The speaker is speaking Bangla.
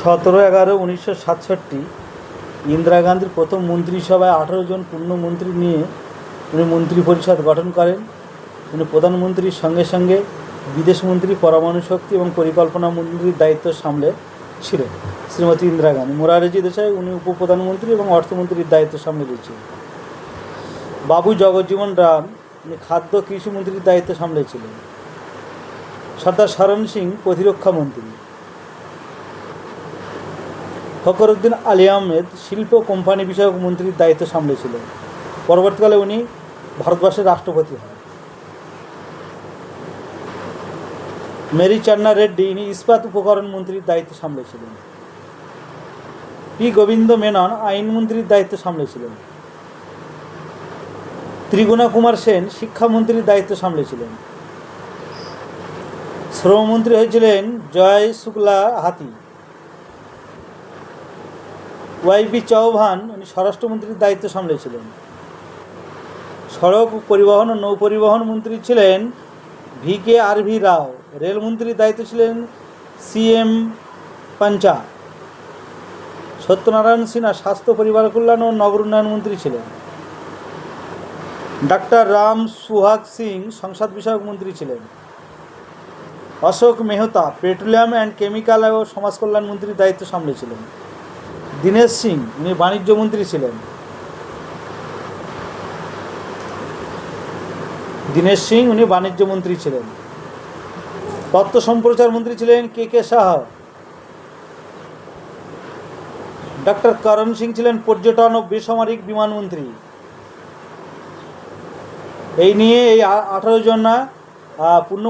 সতেরো এগারো উনিশশো সাতষট্টি ইন্দিরা গান্ধীর প্রথম মন্ত্রিসভায় আঠেরো জন পূর্ণমন্ত্রী নিয়ে উনি মন্ত্রী পরিষদ গঠন করেন। উনি প্রধানমন্ত্রীর সঙ্গে সঙ্গে বিদেশমন্ত্রী, পরমাণু শক্তি এবং পরিকল্পনা মন্ত্রীর দায়িত্ব সামলে ছিলেন শ্রীমতী ইন্দিরা গান্ধী। মোরারজি দেশাই উনি উপপ্রধানমন্ত্রী এবং অর্থমন্ত্রীর দায়িত্ব সামলে দিয়েছিলেন বাবু জগজ্জীবন রাম উনি খাদ্য কৃষিমন্ত্রীর দায়িত্ব সামলেছিলেন সর্দার শরণ সিং প্রতিরক্ষা মন্ত্রী। ফখরুদ্দিন আলী আহমেদ শিল্প কোম্পানি বিষয়ক মন্ত্রীর দায়িত্ব সামলেছিলেন। পরবর্তীকালে উনি ভারতবর্ষের রাষ্ট্রপতি হন। মেরি চান্না রেড্ডি ইনি ইস্পাত উপকরণ মন্ত্রীর দায়িত্ব সামলেছিলেন। পি গোবিন্দ মেনন আইনমন্ত্রীর দায়িত্ব সামলেছিলেন। ত্রিগুণা কুমার সেন শিক্ষামন্ত্রীর দায়িত্ব সামলেছিলেন। শ্রমমন্ত্রী হয়েছিলেন জয় শুক্লা হাতি। ওয়াইপি চৌহান উনি স্বরাষ্ট্রমন্ত্রীর দায়িত্ব সামলেছিলেন। সড়ক পরিবহন ও নৌ পরিবহন মন্ত্রী ছিলেন ভি কে আর ভি রাও। রেলমন্ত্রীর দায়িত্ব ছিলেন সি এম পাঞ্চা। সত্যনারায়ণ সিনহা স্বাস্থ্য, পরিবার কল্যাণ ও নগর উন্নয়ন মন্ত্রী ছিলেন। ডাক্তার রাম সুহাগ সিং সংসদ বিষয়ক মন্ত্রী ছিলেন। Ashok Mehta petroleum and chemical ও সমাজ কল্যাণ মন্ত্রীর দায়িত্ব সামলেছিলেন। দীনেশ সিং, উনি বাণিজ্য মন্ত্রী ছিলেন। দীনেশ সিং, উনি বাণিজ্য মন্ত্রী ছিলেন। তথ্য সম্প্রচার মন্ত্রী ছিলেন K K Shah doctor Karan Singh ছিলেন পর্যটন ও বেসামরিক বিমান মন্ত্রী। এই নিয়ে এই আঠারো জন না পূর্ণ